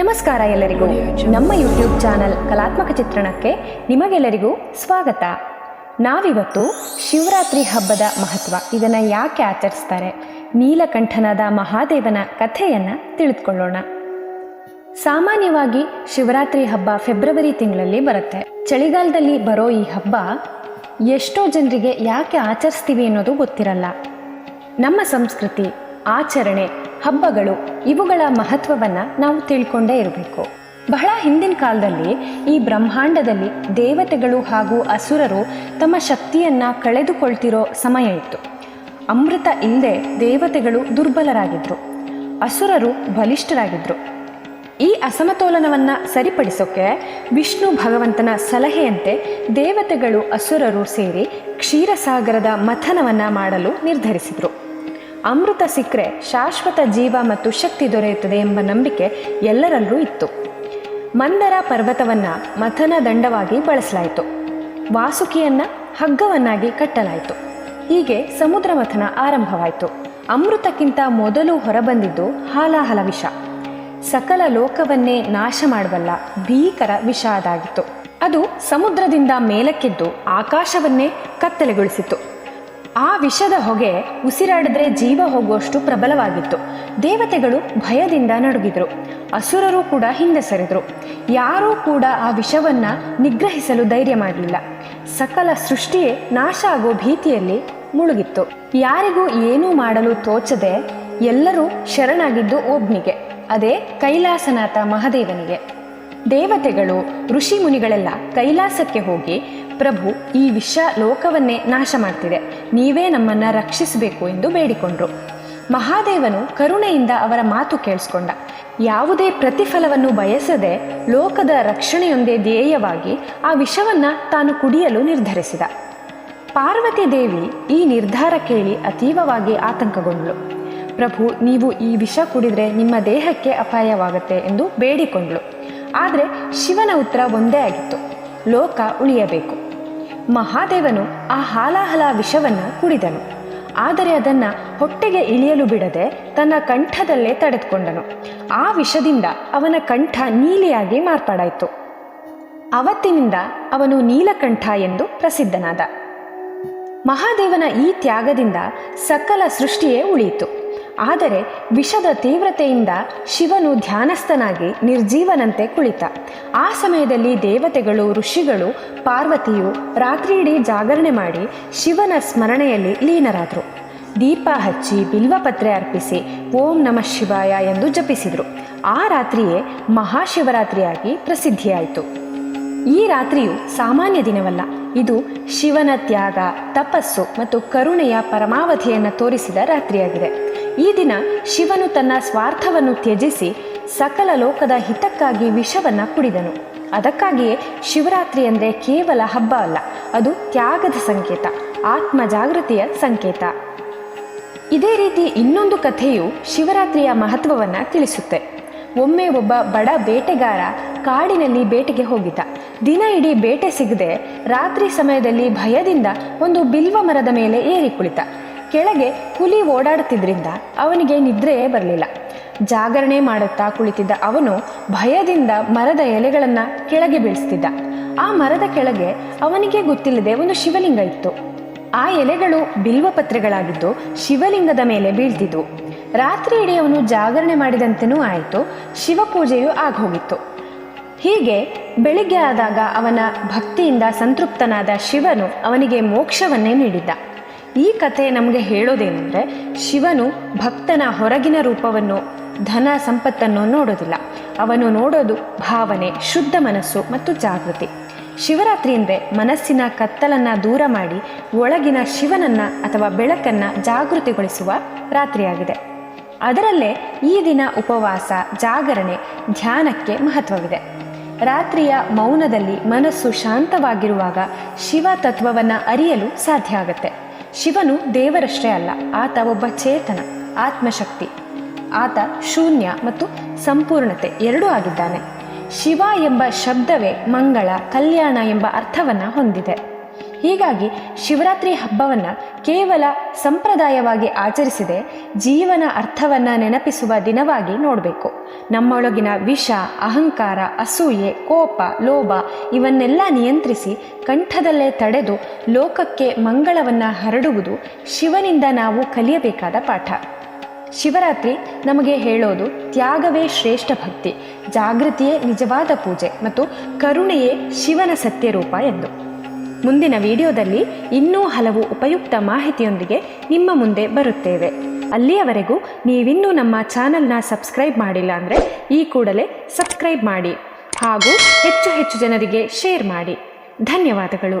ನಮಸ್ಕಾರ ಎಲ್ಲರಿಗೂ. ನಮ್ಮ ಯೂಟ್ಯೂಬ್ ಚಾನಲ್ ಕಲಾತ್ಮಕ ಚಿತ್ರಣಕ್ಕೆ ನಿಮಗೆಲ್ಲರಿಗೂ ಸ್ವಾಗತ. ನಾವಿವತ್ತು ಶಿವರಾತ್ರಿ ಹಬ್ಬದ ಮಹತ್ವ, ಇದನ್ನು ಯಾಕೆ ಆಚರಿಸ್ತಾರೆ, ನೀಲಕಂಠನಾದ ಮಹಾದೇವನ ಕಥೆಯನ್ನು ತಿಳಿದುಕೊಳ್ಳೋಣ. ಸಾಮಾನ್ಯವಾಗಿ ಶಿವರಾತ್ರಿ ಹಬ್ಬ ಫೆಬ್ರವರಿ ತಿಂಗಳಲ್ಲಿ ಬರುತ್ತೆ. ಚಳಿಗಾಲದಲ್ಲಿ ಬರೋ ಈ ಹಬ್ಬ ಎಷ್ಟೋ ಜನರಿಗೆ ಯಾಕೆ ಆಚರಿಸ್ತೀವಿ ಅನ್ನೋದು ಗೊತ್ತಿರಲ್ಲ. ನಮ್ಮ ಸಂಸ್ಕೃತಿ, ಆಚರಣೆ ಹಬ್ಬಗಳು, ಇವುಗಳ ಮಹತ್ವವನ್ನು ನಾವು ತಿಳ್ಕೊಂಡೇ ಇರಬೇಕು. ಬಹಳ ಹಿಂದಿನ ಕಾಲದಲ್ಲಿ ಈ ಬ್ರಹ್ಮಾಂಡದಲ್ಲಿ ದೇವತೆಗಳು ಹಾಗೂ ಅಸುರರು ತಮ್ಮ ಶಕ್ತಿಯನ್ನು ಕಳೆದುಕೊಳ್ತಿರೋ ಸಮಯ ಇತ್ತು. ಅಮೃತ ಇಲ್ಲದೆ ದೇವತೆಗಳು ದುರ್ಬಲರಾಗಿದ್ದರು ಅಸುರರು ಬಲಿಷ್ಠರಾಗಿದ್ದರು ಈ ಅಸಮತೋಲನವನ್ನು ಸರಿಪಡಿಸೋಕೆ ವಿಷ್ಣು ಭಗವಂತನ ಸಲಹೆಯಂತೆ ದೇವತೆಗಳು, ಅಸುರರು ಸೇರಿ ಕ್ಷೀರಸಾಗರದ ಮಥನವನ್ನು ಮಾಡಲು ನಿರ್ಧರಿಸಿದರು. ಅಮೃತ ಸಿಕ್ಕರೆ ಶಾಶ್ವತ ಜೀವ ಮತ್ತು ಶಕ್ತಿ ದೊರೆಯುತ್ತದೆ ಎಂಬ ನಂಬಿಕೆ ಎಲ್ಲರಲ್ಲೂ ಇತ್ತು. ಮಂದರ ಪರ್ವತವನ್ನು ಮಥನ ದಂಡವಾಗಿ ಬಳಸಲಾಯಿತು. ವಾಸುಕಿಯನ್ನು ಹಗ್ಗವನ್ನಾಗಿ ಕಟ್ಟಲಾಯಿತು. ಹೀಗೆ ಸಮುದ್ರ ಮಥನ ಆರಂಭವಾಯಿತು. ಅಮೃತಕ್ಕಿಂತ ಮೊದಲು ಹೊರಬಂದಿದ್ದು ಹಾಲಾಹಲ ವಿಷ. ಸಕಲ ಲೋಕವನ್ನೇ ನಾಶ ಮಾಡಬಲ್ಲ ಭೀಕರ ವಿಷ ಅದಾಗಿತ್ತು. ಅದು ಸಮುದ್ರದಿಂದ ಮೇಲಕ್ಕೆದ್ದು ಆಕಾಶವನ್ನೇ ಕತ್ತಲೆಗೊಳಿಸಿತು ಆ ವಿಷದ ಹೊಗೆ ಉಸಿರಾಡಿದ್ರೆ ಜೀವ ಹೋಗುವಷ್ಟು ಪ್ರಬಲವಾಗಿತ್ತು. ದೇವತೆಗಳು ಭಯದಿಂದ ನಡುಗಿದ್ರು. ಅಸುರರು ಕೂಡ ಹಿಂದೆ ಸರಿದ್ರು. ಯಾರೂ ಕೂಡ ಆ ವಿಷವನ್ನ ನಿಗ್ರಹಿಸಲು ಧೈರ್ಯ ಮಾಡಲಿಲ್ಲ. ಸಕಲ ಸೃಷ್ಟಿಯೇ ನಾಶ ಆಗೋ ಭೀತಿಯಲ್ಲಿ ಮುಳುಗಿತ್ತು. ಯಾರಿಗೂ ಏನೂ ಮಾಡಲು ತೋಚದೆ ಎಲ್ಲರೂ ಶರಣಾಗಿದ್ದು ಒಬ್ನಿಗೆ ಅದೇ ಕೈಲಾಸನಾಥ ಮಹಾದೇವನಿಗೆ. ದೇವತೆಗಳು, ಋಷಿ ಮುನಿಗಳೆಲ್ಲ ಕೈಲಾಸಕ್ಕೆ ಹೋಗಿ ಪ್ರಭು ಈ ವಿಷ ಲೋಕವನ್ನೇ ನಾಶ ಮಾಡ್ತಿದೆ. ನೀವೇ ನಮ್ಮನ್ನು ರಕ್ಷಿಸಬೇಕು ಎಂದು ಬೇಡಿಕೊಂಡ್ರು. ಮಹಾದೇವನು ಕರುಣೆಯಿಂದ ಅವರ ಮಾತು ಕೇಳಿಸ್ಕೊಂಡ. ಯಾವುದೇ ಪ್ರತಿಫಲವನ್ನು ಬಯಸದೆ ಲೋಕದ ರಕ್ಷಣೆಯೊಂದೇ ಧ್ಯೇಯವಾಗಿ ಆ ವಿಷವನ್ನು ತಾನು ಕುಡಿಯಲು ನಿರ್ಧರಿಸಿದ. ಪಾರ್ವತಿ ದೇವಿ ಈ ನಿರ್ಧಾರ ಕೇಳಿ ಅತೀವವಾಗಿ ಆತಂಕಗೊಂಡಳು. ಪ್ರಭು, ನೀವು ಈ ವಿಷ ಕುಡಿದ್ರೆ ನಿಮ್ಮ ದೇಹಕ್ಕೆ ಅಪಾಯವಾಗುತ್ತೆ ಎಂದು ಬೇಡಿಕೊಂಡಳು. ಆದರೆ ಶಿವನ ಉತ್ತರ ಒಂದೇ ಆಗಿತ್ತು. ಲೋಕ ಉಳಿಯಬೇಕು. ಮಹಾದೇವನು ಆ ಹಾಲಾಹಲ ವಿಷವನ್ನು ಕುಡಿದನು. ಆದರೆ ಅದನ್ನು ಹೊಟ್ಟೆಗೆ ಇಳಿಯಲು ಬಿಡದೆ ತನ್ನ ಕಂಠದಲ್ಲೇ ತಡೆದುಕೊಂಡನು. ಆ ವಿಷದಿಂದ ಅವನ ಕಂಠ ನೀಲಿಯಾಗಿ ಮಾರ್ಪಾಡಾಯಿತು. ಅವತ್ತಿನಿಂದ ಅವನು ನೀಲಕಂಠ ಎಂದು ಪ್ರಸಿದ್ಧನಾದ. ಮಹಾದೇವನ ಈ ತ್ಯಾಗದಿಂದ ಸಕಲ ಸೃಷ್ಟಿಯೇ ಉಳಿಯಿತು. ಆದರೆ ವಿಷದ ತೀವ್ರತೆಯಿಂದ ಶಿವನು ಧ್ಯಾನಸ್ಥನಾಗಿ ನಿರ್ಜೀವನಂತೆ ಕುಳಿತ. ಆ ಸಮಯದಲ್ಲಿ ದೇವತೆಗಳು, ಋಷಿಗಳು, ಪಾರ್ವತಿಯು ರಾತ್ರಿಯಿಡೀ ಜಾಗರಣೆ ಮಾಡಿ ಶಿವನ ಸ್ಮರಣೆಯಲ್ಲಿ ಲೀನರಾದರು. ದೀಪ ಹಚ್ಚಿ ಬಿಲ್ವಪತ್ರೆ ಅರ್ಪಿಸಿ ಓಂ ನಮಃ ಶಿವಾಯ ಎಂದು ಜಪಿಸಿದರು. ಆ ರಾತ್ರಿಯೇ ಮಹಾಶಿವರಾತ್ರಿಯಾಗಿ ಪ್ರಸಿದ್ಧಿಯಾಯಿತು. ಈ ರಾತ್ರಿಯು ಸಾಮಾನ್ಯ ದಿನವಲ್ಲ. ಇದು ಶಿವನ ತ್ಯಾಗ, ತಪಸ್ಸು ಮತ್ತು ಕರುಣೆಯ ಪರಮಾವಧಿಯನ್ನು ತೋರಿಸಿದ ರಾತ್ರಿಯಾಗಿದೆ. ಈ ದಿನ ಶಿವನು ತನ್ನ ಸ್ವಾರ್ಥವನ್ನು ತ್ಯಜಿಸಿ ಸಕಲ ಲೋಕದ ಹಿತಕ್ಕಾಗಿ ವಿಷವನ್ನು ಕುಡಿದನು. ಅದಕ್ಕಾಗಿಯೇ ಶಿವರಾತ್ರಿ ಅಂದರೆ ಕೇವಲ ಹಬ್ಬ ಅಲ್ಲ, ಅದು ತ್ಯಾಗದ ಸಂಕೇತ ಆತ್ಮ ಜಾಗೃತಿಯ ಸಂಕೇತ. ಇದೇ ರೀತಿ ಇನ್ನೊಂದು ಕಥೆಯು ಶಿವರಾತ್ರಿಯ ಮಹತ್ವವನ್ನು ತಿಳಿಸುತ್ತೆ. ಒಮ್ಮೆ ಒಬ್ಬ ಬಡ ಬೇಟೆಗಾರ ಕಾಡಿನಲ್ಲಿ ಬೇಟೆಗೆ ಹೋಗಿದ್ದ. ದಿನ ಇಡೀ ಬೇಟೆ ಸಿಗದೆ ರಾತ್ರಿ ಸಮಯದಲ್ಲಿ ಭಯದಿಂದ ಒಂದು ಬಿಲ್ವ ಮರದ ಮೇಲೆ ಏರಿ ಕುಳಿತ. ಕೆಳಗೆ ಹುಲಿ ಓಡಾಡುತ್ತಿದ್ದರಿಂದ ಅವನಿಗೆ ನಿದ್ರೆಯೇ ಬರಲಿಲ್ಲ. ಜಾಗರಣೆ ಮಾಡುತ್ತಾ ಕುಳಿತಿದ್ದ ಅವನು ಭಯದಿಂದ ಮರದ ಎಲೆಗಳನ್ನು ಕೆಳಗೆ ಬೀಳಿಸ್ತಿದ್ದ. ಆ ಮರದ ಕೆಳಗೆ ಅವನಿಗೆ ಗೊತ್ತಿಲ್ಲದೆ ಒಂದು ಶಿವಲಿಂಗ ಇತ್ತು. ಆ ಎಲೆಗಳು ಬಿಲ್ವಪತ್ರೆಗಳಾಗಿದ್ದು ಶಿವಲಿಂಗದ ಮೇಲೆ ಬೀಳ್ತಿದ್ವು. ರಾತ್ರಿ ಇಡೀ ಅವನು ಜಾಗರಣೆ ಮಾಡಿದಂತೆನೂ ಆಯಿತು. ಶಿವಪೂಜೆಯೂ ಆಗೋಗಿತ್ತು. ಹೀಗೆ ಬೆಳಿಗ್ಗೆ ಆದಾಗ ಅವನ ಭಕ್ತಿಯಿಂದ ಸಂತೃಪ್ತನಾದ ಶಿವನು ಅವನಿಗೆ ಮೋಕ್ಷವನ್ನೇ ನೀಡಿದ್ದ. ಈ ಕಥೆ ನಮಗೆ ಹೇಳೋದೇನೆಂದರೆ ಶಿವನು ಭಕ್ತನ ಹೊರಗಿನ ರೂಪವನ್ನು, ಧನ ಸಂಪತ್ತನ್ನು ನೋಡೋದಿಲ್ಲ. ಅವನು ನೋಡೋದು ಭಾವನೆ, ಶುದ್ಧ ಮನಸ್ಸು ಮತ್ತು ಜಾಗೃತಿ. ಶಿವರಾತ್ರಿ ಅಂದರೆ ಮನಸ್ಸಿನ ಕತ್ತಲನ್ನು ದೂರ ಮಾಡಿ ಒಳಗಿನ ಶಿವನನ್ನು ಅಥವಾ ಬೆಳಕನ್ನು ಜಾಗೃತಿಗೊಳಿಸುವ ರಾತ್ರಿಯಾಗಿದೆ. ಅದರಲ್ಲೇ ಈ ದಿನ ಉಪವಾಸ, ಜಾಗರಣೆ, ಧ್ಯಾನಕ್ಕೆ ಮಹತ್ವವಿದೆ. ರಾತ್ರಿಯ ಮೌನದಲ್ಲಿ ಮನಸ್ಸು ಶಾಂತವಾಗಿರುವಾಗ ಶಿವ ತತ್ವವನ್ನು ಅರಿಯಲು ಸಾಧ್ಯ ಆಗುತ್ತೆ. ಶಿವನು ದೇವರಷ್ಟೇ ಅಲ್ಲ, ಆತ ಒಬ್ಬ ಚೇತನ, ಆತ್ಮಶಕ್ತಿ. ಆತ ಶೂನ್ಯ ಮತ್ತು ಸಂಪೂರ್ಣತೆ ಎರಡೂ ಆಗಿದ್ದಾನೆ. ಶಿವ ಎಂಬ ಶಬ್ದವೇ ಮಂಗಳ, ಕಲ್ಯಾಣ ಎಂಬ ಅರ್ಥವನ್ನು ಹೊಂದಿದೆ. ಹೀಗಾಗಿ ಶಿವರಾತ್ರಿ ಹಬ್ಬವನ್ನು ಕೇವಲ ಸಂಪ್ರದಾಯವಾಗಿ ಆಚರಿಸಿದೆ ಜೀವನ ಅರ್ಥವನ್ನು ನೆನಪಿಸುವ ದಿನವಾಗಿ ನೋಡಬೇಕು. ನಮ್ಮೊಳಗಿನ ವಿಷ, ಅಹಂಕಾರ, ಅಸೂಯೆ, ಕೋಪ, ಲೋಭ ಇವನ್ನೆಲ್ಲ ನಿಯಂತ್ರಿಸಿ ಕಂಠದಲ್ಲೇ ತಡೆದು ಲೋಕಕ್ಕೆ ಮಂಗಳವನ್ನು ಹರಡುವುದು ಶಿವನಿಂದ ನಾವು ಕಲಿಯಬೇಕಾದ ಪಾಠ. ಶಿವರಾತ್ರಿ ನಮಗೆ ಹೇಳೋದು ತ್ಯಾಗವೇ ಶ್ರೇಷ್ಠ ಭಕ್ತಿ, ಜಾಗೃತಿಯೇ ನಿಜವಾದ ಪೂಜೆ ಮತ್ತು ಕರುಣೆಯೇ ಶಿವನ ಸತ್ಯರೂಪ ಎಂದು. ಮುಂದಿನ ವಿಡಿಯೋದಲ್ಲಿ ಇನ್ನೂ ಹಲವು ಉಪಯುಕ್ತ ಮಾಹಿತಿಯೊಂದಿಗೆ ನಿಮ್ಮ ಮುಂದೆ ಬರುತ್ತೇವೆ. ಅಲ್ಲಿಯವರೆಗೂ ನೀವಿನ್ನೂ ನಮ್ಮ ಚಾನಲ್ನ ಸಬ್ಸ್ಕ್ರೈಬ್ ಮಾಡಿಲ್ಲ ಅಂದರೆ ಈ ಕೂಡಲೇ ಸಬ್ಸ್ಕ್ರೈಬ್ ಮಾಡಿ ಹಾಗೂ ಹೆಚ್ಚು ಹೆಚ್ಚು ಜನರಿಗೆ ಶೇರ್ ಮಾಡಿ. ಧನ್ಯವಾದಗಳು.